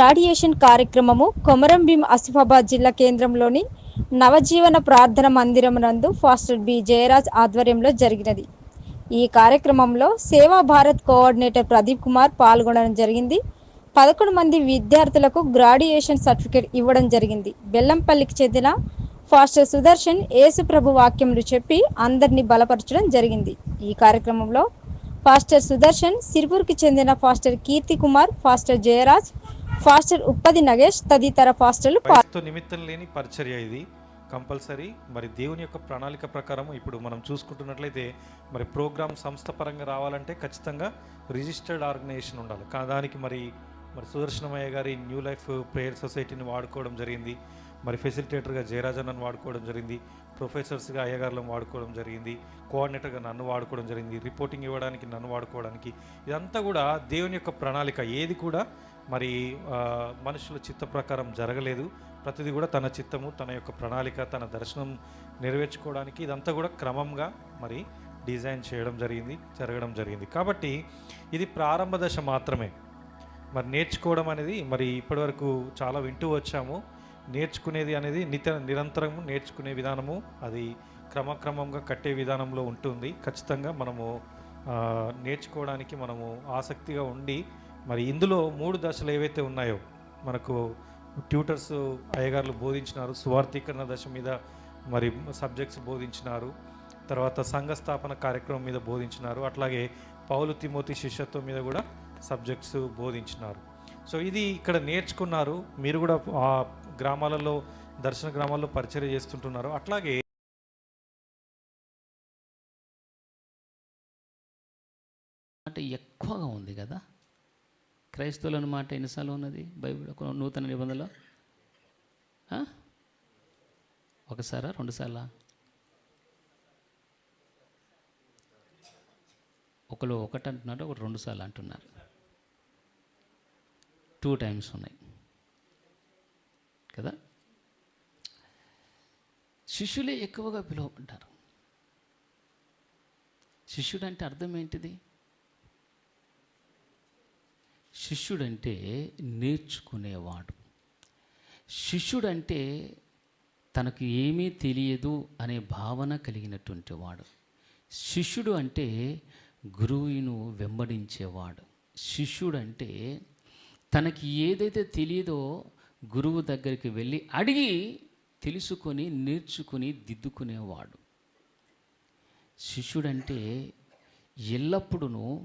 Graduation కార్యక్రమము కొమరంభీం ఆసిఫాబాద్ జిల్లా కేంద్రంలోని నవజీవన ప్రార్థన మందిరం నందు ఫాస్టర్ బి జయరాజ్ ఆధ్వర్యంలో జరిగినది. ఈ కార్యక్రమంలో సేవా భారత్ కోఆర్డినేటర్ ప్రదీప్ కుమార్ పాల్గొనడం జరిగింది. పదకొండు మంది విద్యార్థులకు గ్రాడ్యుయేషన్ సర్టిఫికేట్ ఇవ్వడం జరిగింది. బెల్లంపల్లికి చెందిన ఫాస్టర్ సుదర్శన్ యేసుప్రభు వాక్యములు చెప్పి అందరినీ బలపరచడం జరిగింది. ఈ కార్యక్రమంలో ఫాస్టర్ సుదర్శన్ సిరిపూర్కి చెందిన pastor Keerthi Kumar pastor Jayaraj pastor Uppadi Nagesh తదితర ఫాస్టర్లు నిమిత్తం లేని పరిచర్య ఇది. కంపల్సరీ మరి దేవుని యొక్క ప్రణాళిక ప్రకారం ఇప్పుడు మనం చూసుకుంటున్నట్లయితే మరి ప్రోగ్రామ్ సంస్థ పరంగా రావాలంటే ఖచ్చితంగా రిజిస్టర్డ్ ఆర్గనైజేషన్ ఉండాలి. కానీ దానికి మరి మరి సుదర్శనమయ్య గారి న్యూ లైఫ్ ప్రేయర్ సొసైటీని వాడుకోవడం జరిగింది. మరి ఫెసిలిటేటర్గా జయరాజన్నను వాడుకోవడం జరిగింది. ప్రొఫెసర్స్గా అయ్యగారులను వాడుకోవడం జరిగింది. కోఆర్డినేటర్గా నన్ను వాడుకోవడం జరిగింది. రిపోర్టింగ్ ఇవ్వడానికి నన్ను వాడుకోవడానికి ఇదంతా కూడా దేవుని యొక్క ప్రణాళిక. ఏది కూడా మరి మనుషుల చిత్త ప్రకారం జరగలేదు. ప్రతిదీ కూడా తన చిత్తము తన యొక్క ప్రణాళిక తన దర్శనం నెరవేర్చుకోవడానికి ఇదంతా కూడా క్రమంగా మరి డిజైన్ చేయడం జరిగింది జరగడం జరిగింది. కాబట్టి ఇది ప్రారంభ దశ మాత్రమే. మరి నేర్చుకోవడం అనేది మరి ఇప్పటివరకు చాలా వింటూ వచ్చాము. నేర్చుకునేది అనేది నిత నిరంతరం నేర్చుకునే విధానము. అది క్రమక్రమంగా కట్టే విధానంలో ఉంటుంది. ఖచ్చితంగా మనము నేర్చుకోవడానికి మనము ఆసక్తిగా ఉండి మరి ఇందులో మూడు దశలు ఏవైతే ఉన్నాయో మనకు ట్యూటర్స్ అయ్యగారులు బోధించినారు. సువార్థీకరణ దశ మీద మరి సబ్జెక్ట్స్ బోధించినారు. తర్వాత సంఘ స్థాపన కార్యక్రమం మీద బోధించినారు. అట్లాగే పౌలు తిమోతి శిష్యత్వం మీద కూడా సబ్జెక్ట్స్ బోధించినారు. సో ఇది ఇక్కడ నేర్చుకున్నారు. మీరు కూడా గ్రామాలలో దర్శన గ్రామాల్లో పరిచయం చేస్తుంటున్నారు. అట్లాగే మాట ఎక్కువగా ఉంది కదా? క్రైస్తవుల మాట ఎన్నిసార్లు ఉన్నది? బైబిల్ ఒక నూతన నిబంధనలో? ఒకసారా? రెండుసార్లా? ఒకరు ఒకటి అంటున్నారు ఒకటి రెండుసార్లు అంటున్నారు. టూ టైమ్స్ ఉన్నాయి. కదా? శిష్యులే ఎక్కువగా పిలువబడ్డారు శిష్యుడు అంటే అర్థం ఏంటిది? శిష్యుడంటే నేర్చుకునేవాడు. శిష్యుడంటే తనకు ఏమీ తెలియదు అనే భావన కలిగినటువంటి వాడు శిష్యుడు అంటే గురువును వెంబడించేవాడు. శిష్యుడంటే తనకి ఏదైతే తెలియదో గురువు దగ్గరికి వెళ్ళి అడిగి తెలుసుకొని నేర్చుకుని దిద్దుకునేవాడు. శిష్యుడంటే ఎల్లప్పుడూ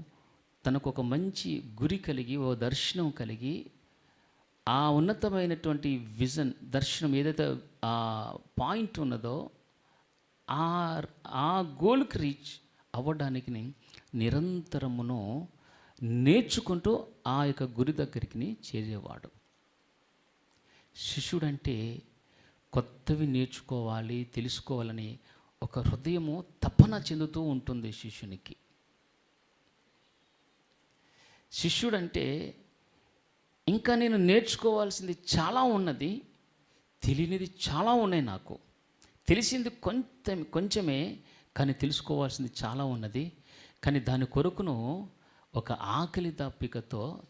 తనకు ఒక మంచి గురి కలిగి ఓ దర్శనం కలిగి ఆ ఉన్నతమైనటువంటి విజన్ దర్శనం ఏదైతే ఆ పాయింట్ ఉన్నదో ఆ ఆ గోల్కి రీచ్ అవ్వడానికి నిరంతరమును నేర్చుకుంటూ ఆ యొక్క గురి దగ్గరికి చేరేవాడు. శిష్యుడంటే కొత్తవి నేర్చుకోవాలి తెలుసుకోవాలని ఒక హృదయము తపన చెందుతూ ఉంటుంది శిష్యునికి. శిష్యుడంటే ఇంకా నేను నేర్చుకోవాల్సింది చాలా ఉన్నది తెలియనిది చాలా ఉన్నాయి నాకు. తెలిసింది కొంచెం కొంచెమే కానీ తెలుసుకోవాల్సింది చాలా ఉన్నది. కానీ దాని కొరకును ఒక ఆకలి దప్పికతో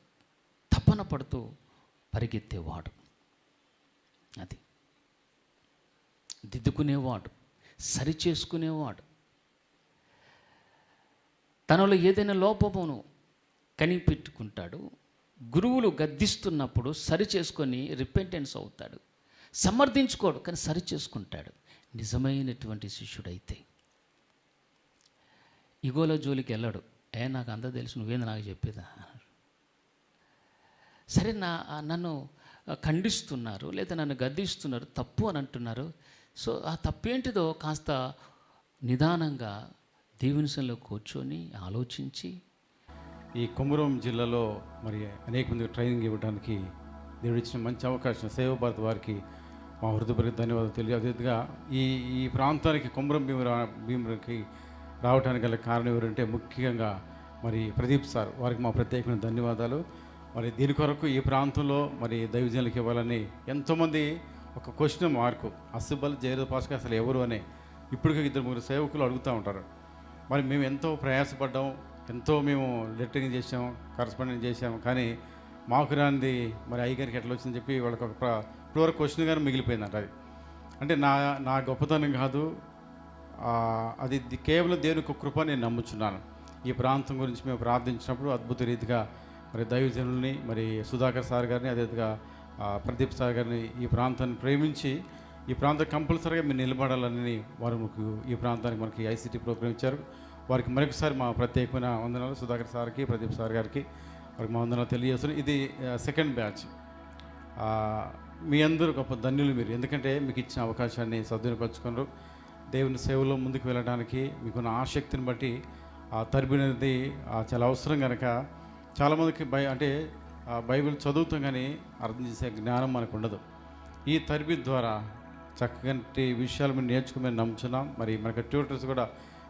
తపన పడుతూ పరిగెత్తేవాడు. అది. దిద్దుకునేవాడు సరిచేసుకునేవాడు. తనలో ఏదైనా లోపమును కనిపెట్టుకుంటాడు గురువులు గద్దిస్తున్నప్పుడు సరి చేసుకొని రిపెంటెన్స్ అవుతాడు సమర్థించుకోడు కానీ సరి చేసుకుంటాడు నిజమైనటువంటి శిష్యుడైతే. ఇగోలో జోలికి వెళ్ళాడు. ఏ నాకు అంతా తెలుసు నువ్వేంది నాకు చెప్పేదా? సరే నా నన్ను ఖండిస్తున్నారు లేదా నన్ను గద్దిస్తున్నారు తప్పు అని అంటున్నారు. సో ఆ తప్పేంటిదో కాస్త నిదానంగా దేవుని కూర్చొని ఆలోచించి ఈ కుమరం జిల్లాలో మరి అనేక మందికి ట్రైనింగ్ ఇవ్వడానికి దేవుడు ఇచ్చిన మంచి అవకాశం సేవ భారత్ వారికి మా హృదయపూర్వక ధన్యవాదాలు తెలియజేదిగా ఈ ఈ ప్రాంతానికి కుమరం భీము రా రావడానికి గల కారణం ఎవరంటే ముఖ్యంగా మరి ప్రదీప్ సార్. వారికి మా ప్రత్యేకమైన ధన్యవాదాలు. మరి దీని కొరకు ఈ ప్రాంతంలో మరి దైవజనులకు ఇవ్వాలని ఎంతోమంది ఒక క్వశ్చన్ మార్కు. అస్సుబల్ జయరథ పాస్క అసలు ఎవరు అని ఇప్పటికీ ఇద్దరు ముగ్గురు సేవకులు అడుగుతూ ఉంటారు. మరి మేము ఎంతో ప్రయాసపడ్డాం ఎంతో మేము లెటరింగ్ చేసాం కరస్పాండింగ్ చేసాం కానీ మాకు రానిది మరి అయ్యగారికి ఎట్లా వచ్చిందని చెప్పి వాళ్ళకి ఒక ఇప్పుడు క్వశ్చన్ కానీ మిగిలిపోయిందంట అది. అంటే నా నా గొప్పతనం కాదు అది కేవలం దేవుని కృప నేను నమ్ముచున్నాను. ఈ ప్రాంతం గురించి మేము ప్రార్థించినప్పుడు అద్భుత రీతిగా మరి దైవజనుల్ని మరి సుధాకర్ సార్ గారిని అదేవిధంగా ప్రదీప్ సార్ గారిని ఈ ప్రాంతాన్ని ప్రేమించి ఈ ప్రాంతం కంపల్సరీగా మీరు నిలబడాలని వారు మీకు ఈ ప్రాంతానికి మనకి ఐసీటీ ప్రోగ్రామ్ ఇచ్చారు. వారికి మరొకసారి మా ప్రత్యేకమైన వందనాలు సుధాకర్ సార్కి ప్రదీప్ సార్ గారికి. వారికి మా వందనాలు తెలియజేస్తున్నాం. ఇది సెకండ్ బ్యాచ్. మీ అందరూ గొప్ప ధన్యులు మీరు. ఎందుకంటే మీకు ఇచ్చిన అవకాశాన్ని సద్వినియోగపరచుకున్నారు. దేవుని సేవలో ముందుకు వెళ్ళడానికి మీకున్న ఆసక్తిని బట్టి ఆ తరబినది అనేది చాలా అవసరం కనుక చాలామందికి బై అంటే బైబిల్ చదువుతాం కానీ అర్థం చేసే జ్ఞానం మనకు ఉండదు. ఈ తరబి ద్వారా చక్కటి విషయాలు మేము నేర్చుకుని నమ్ముతున్నాం మరి మనకి ట్యూటర్స్ కూడా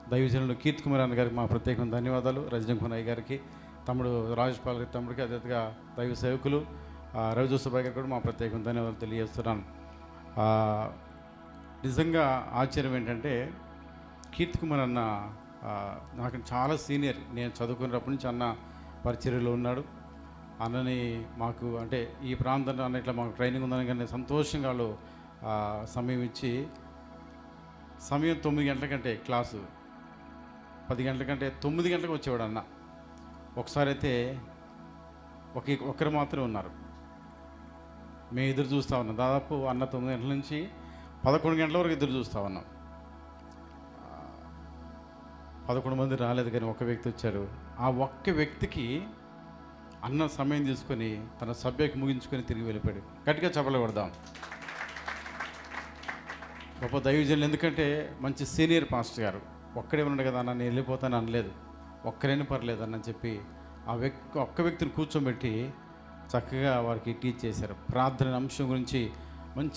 దైవజనులు కీర్తి కుమార్ అన్న గారికి మా ప్రత్యేకమైన ధన్యవాదాలు. రజనీ అయ్య గారికి తమ్ముడు రాజపాల్ గారి తమ్ముడికి అదేవిధంగా దైవ సేవకులు ఆ, సుబ్బాయి గారికి కూడా మా ప్రత్యేకమైన ధన్యవాదాలు తెలియజేస్తున్నాను. నిజంగా ఆశ్చర్యం ఏంటంటే కీర్తి కుమార్ అన్న నాకు చాలా సీనియర్. నేను చదువుకున్నప్పటి నుంచి అన్న పరిచర్యలో ఉన్నాడు. అన్నని మాకు అంటే ఈ ప్రాంతంలో అన్న ఇట్లా మాకు ట్రైనింగ్ ఉందని కానీ సంతోషంగా వాళ్ళు సమయం ఇచ్చి సమయం తొమ్మిది గంటల కంటే క్లాసు పది గంటల కంటే తొమ్మిది గంటలకు వచ్చేవాడు అన్న. ఒకసారి అయితే ఒక ఒక్కరు మాత్రమే ఉన్నారు. మేము ఎదురు చూస్తూ ఉన్నాం. దాదాపు అన్న తొమ్మిది గంటల నుంచి పదకొండు గంటల వరకు ఎదురు చూస్తూ ఉన్నాం. పదకొండు మంది రాలేదు కానీ ఒక వ్యక్తి వచ్చారు ఆ ఒక్క వ్యక్తికి అన్న సమయం తీసుకొని తన సభ్యకి ముగించుకొని తిరిగి వెళ్ళిపోయాడు. గట్టిగా చెప్పలే కొడదాం. గొప్ప దైవజనులు ఎందుకంటే మంచి సీనియర్ పాస్టర్ గారు. ఒక్కడే ఉన్నాడు కదా అన్న నేను వెళ్ళిపోతాను అనలేదు. ఒక్కరైనా పర్లేదు అన్న చెప్పి ఆ వ్యక్తి ఒక్క వ్యక్తిని కూర్చోబెట్టి చక్కగా వారికి టీచ్ చేశారు. ప్రార్థన అంశం గురించి మంచి